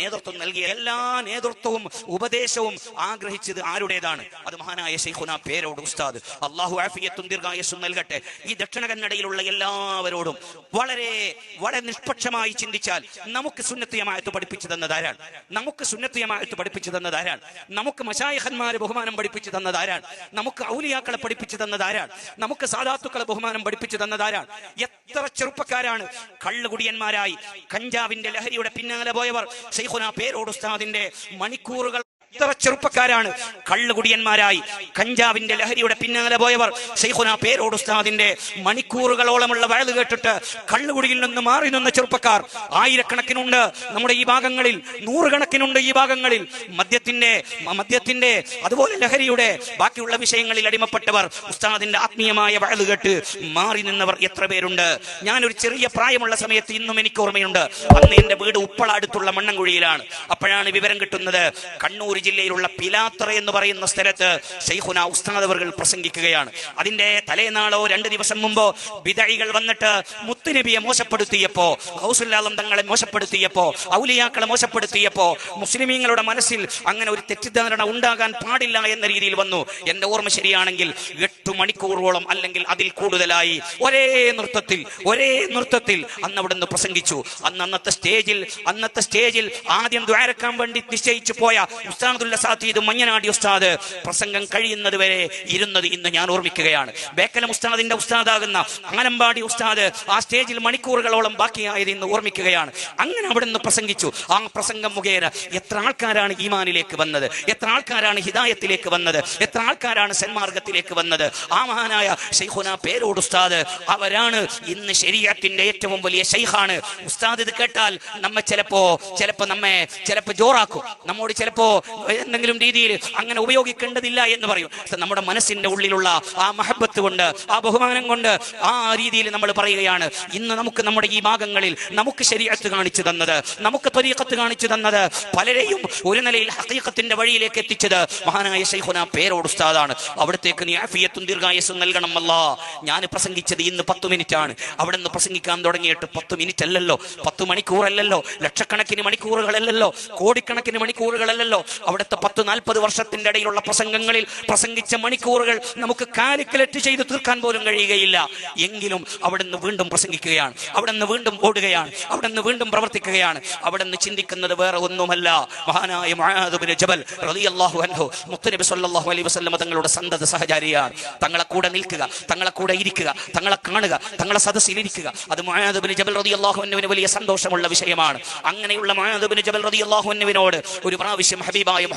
നേതൃത്വം നൽകിയ എല്ലാ നേതൃത്വവും ഉപദേശവും ആഗ്രഹിച്ചത് ആരുടേതാണ്? അത് മഹാനായ ശൈഖുന പേരോട് ഉസ്താദ്. അള്ളാഹു ആഫിയത്തും ദീർഘായസും നൽകട്ടെ. ഈ ദക്ഷിണ കന്നഡയിലുള്ള എല്ലാവരോടും വളരെ വളരെ നിഷ്പക്ഷമായി ചിന്തിച്ചാൽ നമുക്ക് സുന്നത്തിയമായത്ത് പഠിപ്പിച്ചു തന്നത് ആരാണ് നമുക്ക് സുന്നത്തിയമായത്ത് പഠിപ്പിച്ചു തന്നത് ആരാണ് നമുക്ക് മശായഹന്മാരെ ബഹുമാനം പഠിപ്പിച്ചു തന്നത് ആരാണ് നമുക്ക് ഔലിയാക്കളെ പഠിപ്പിച്ചു തന്നത് ആരാണ് നമുക്ക് സാധാത്തുക്കളെ ബഹുമാനം പഠിപ്പിച്ചു തന്നത് ആരാണ് എത്ര ചെറുപ്പക്കാരാണ്. കള്ളുകുടിയന്മാരായി കഞ്ചാവിന്റെ ലഹരിയുടെ പിന്നാലെ പോയവർ. ശൈഖുന പേരോട് ഉസ്താദിന്റെ മണിക്കൂറുകൾ എത്ര ചെറുപ്പക്കാരാണ്. കള്ളുകുടിയന്മാരായി. കഞ്ചാവിന്റെ ലഹരിയുടെ പിന്നാലെ പോയവർ. സൈഹുന പേരോട് ഉസ്താദിന്റെ മണിക്കൂറുകളോളമുള്ള വയത് കേട്ടിട്ട് കള്ളുകുടിയിൽ നിന്ന് മാറി നിന്ന ചെറുപ്പക്കാർ. ആയിരക്കണക്കിനുണ്ട് നമ്മുടെ ഈ ഭാഗങ്ങളിൽ. നൂറുകണക്കിനുണ്ട് ഈ ഭാഗങ്ങളിൽ. മദ്യത്തിന്റെ മദ്യത്തിന്റെ അതുപോലെ ലഹരിയുടെ ബാക്കിയുള്ള വിഷയങ്ങളിൽ അടിമപ്പെട്ടവർ ഉസ്താദിന്റെ ആത്മീയമായ വയത് കേട്ട് മാറി നിന്നവർ എത്ര പേരുണ്ട്? ഞാനൊരു ചെറിയ പ്രായമുള്ള സമയത്ത് ഇന്നും എനിക്ക് ഓർമ്മയുണ്ട്. അന്ന് എന്റെ വീട് ഉപ്പള അടുത്തുള്ള മണ്ണൻകുഴിയിലാണ്. അപ്പോഴാണ് വിവരം കിട്ടുന്നത്. കണ്ണൂർ ജില്ലയിലുള്ള പിലാത്ര എന്ന് പറയുന്ന സ്ഥലത്ത് ഷെയ്ഖുന ഉസ്താദ് അവർ പ്രസംഗിക്കുകയാണ്. അതിന്റെ തലേനാളോ രണ്ട് ദിവസം മുമ്പോ വിതഴികൾ വന്നിട്ട് മുത്തുനബിയെ മോശപ്പെടുത്തിയപ്പോ ഹൗസുല്ലാലം തങ്ങളെ മോശപ്പെടുത്തിയപ്പോ ഔലിയാക്കളെ മോശപ്പെടുത്തിയപ്പോ മുസ്ലിമീങ്ങളുടെ മനസ്സിൽ അങ്ങനെ ഒരു തെറ്റിദ്ധാരണ ഉണ്ടാകാൻ പാടില്ല എന്ന രീതിയിൽ വന്നു. എന്റെ ഓർമ്മ ശരിയാണെങ്കിൽ എട്ടു മണിക്കൂറോളം അല്ലെങ്കിൽ അതിൽ കൂടുതലായി ഒരേ നൃത്തത്തിൽ ഒരേ നൃത്തത്തിൽ അന്ന് അവിടെ നിന്ന് പ്രസംഗിച്ചു. അന്ന് അന്നത്തെ സ്റ്റേജിൽ അന്നത്തെ സ്റ്റേജിൽ ആദ്യം ദ്വാരക്കാൻ വേണ്ടി നിശ്ചയിച്ചു പോയ ഉസ്താദുല്ല സാത്തീദ് മഞ്ഞനാടി ഉസ്താദ്. പ്രസംഗം കഴിയുന്നത് വരെ ഇരുന്നത് ഇന്ന് ഞാൻ ഓർമ്മിക്കുകയാണ്. ബേക്കലം ഉസ്താദിന്റെ ഉസ്താദാകുന്ന ആനമ്പാടി ഉസ്താദ് ആ സ്റ്റേജിൽ മണിക്കൂറുകളോളം ബാക്കിയായത് ഇന്ന് ഓർമ്മിക്കുകയാണ്. അങ്ങനെ അവിടുന്ന് പ്രസംഗിച്ചു. ആ പ്രസംഗം മുഖേന എത്ര ആൾക്കാരാണ് ഈമാനിലേക്ക് വന്നത്? എത്ര ആൾക്കാരാണ് ഹിദായത്തിലേക്ക് വന്നത്? എത്ര ആൾക്കാരാണ് സന്മാർഗത്തിലേക്ക് വന്നത്? ആ മഹാനായ ഷെയ്ഖുന പേരോട് ഉസ്താദ് അവരാണ് ഇന്ന് ശരീരത്തിന്റെ ഏറ്റവും വലിയ ഷെയ്ഖാണ് ഉസ്താദ് ഇത് കേട്ടാൽ നമ്മെ ചിലപ്പോ ചിലപ്പോ നമ്മെ ചിലപ്പോ ജോറാക്കും. നമ്മോട് ചിലപ്പോ എന്തെങ്കിലും രീതിയിൽ അങ്ങനെ ഉപയോഗിക്കേണ്ടതില്ല എന്ന് പറയും. നമ്മുടെ മനസ്സിന്റെ ഉള്ളിലുള്ള ആ മഹബത്ത് കൊണ്ട് ആ ബഹുമാനം കൊണ്ട് ആ രീതിയിൽ നമ്മൾ പറയുകയാണ് ഇന്ന് നമുക്ക് നമ്മുടെ ഈ ഭാഗങ്ങളിൽ നമുക്ക് ശരീരത്ത് കാണിച്ചു തന്നത് നമുക്ക് ത്വരീഖത്ത് കാണിച്ചു തന്നത് പലരെയും ഒരു നിലയിൽ ഹക്കീഖത്തിന്റെ വഴിയിലേക്ക് എത്തിച്ചത്. മഹാനായ ശൈഖുന പേരോട് ഉസ്താദാണ് അവിടത്തേക്ക് നീ ആഫിയത്തും ദീർഘായസും നൽകണം അല്ല. ഞാൻ പ്രസംഗിച്ചത് ഇന്ന് പത്ത് മിനിറ്റ് ആണ് അവിടെ നിന്ന് പ്രസംഗിക്കാൻ തുടങ്ങിയിട്ട് പത്ത് മിനിറ്റ് അല്ലല്ലോ പത്ത് മണിക്കൂറല്ലല്ലോ ലക്ഷക്കണക്കിന് മണിക്കൂറുകളല്ലല്ലോ കോടിക്കണക്കിന് മണിക്കൂറുകളല്ലല്ലോ. അവിടുത്തെ പത്ത് നാൽപ്പത് വർഷത്തിന്റെ ഇടയിലുള്ള പ്രസംഗങ്ങളിൽ പ്രസംഗിച്ച മണിക്കൂറുകൾ നമുക്ക് കാലിക്കുലേറ്റ് ചെയ്ത് തീർക്കാൻ പോലും കഴിയുകയില്ല. എങ്കിലും അവിടെ വീണ്ടും പ്രസംഗിക്കുകയാണ്. അവിടെ വീണ്ടും ഓടുകയാണ്. അവിടെ വീണ്ടും പ്രവർത്തിക്കുകയാണ്. അവിടെ ചിന്തിക്കുന്നത് വേറെ ഒന്നുമല്ല. മഹാനായ മഹാദുബിന് ജബൽ റളിയല്ലാഹു അൻഹു മുത്തനബി സല്ലല്ലാഹു അലൈഹി വസല്ലം തങ്ങളുടെ സന്തത സഹചാരിയാണ്. തങ്ങളെ കൂടെ നിൽക്കുക തങ്ങളെ കൂടെ ഇരിക്കുക തങ്ങളെ കാണുക തങ്ങളെ സദസ്സിൽ ഇരിക്കുക അത് മഹാദുബിന് ജബൽ റളിയല്ലാഹു അൻഹുവിന് വലിയ സന്തോഷമുള്ള വിഷയമാണ്. അങ്ങനെയുള്ള മഹാദുബിന് ജബൽ റളിയല്ലാഹു അൻഹുവിനോട് ഒരു പ്രാവശ്യം ഹബീബായ محمد.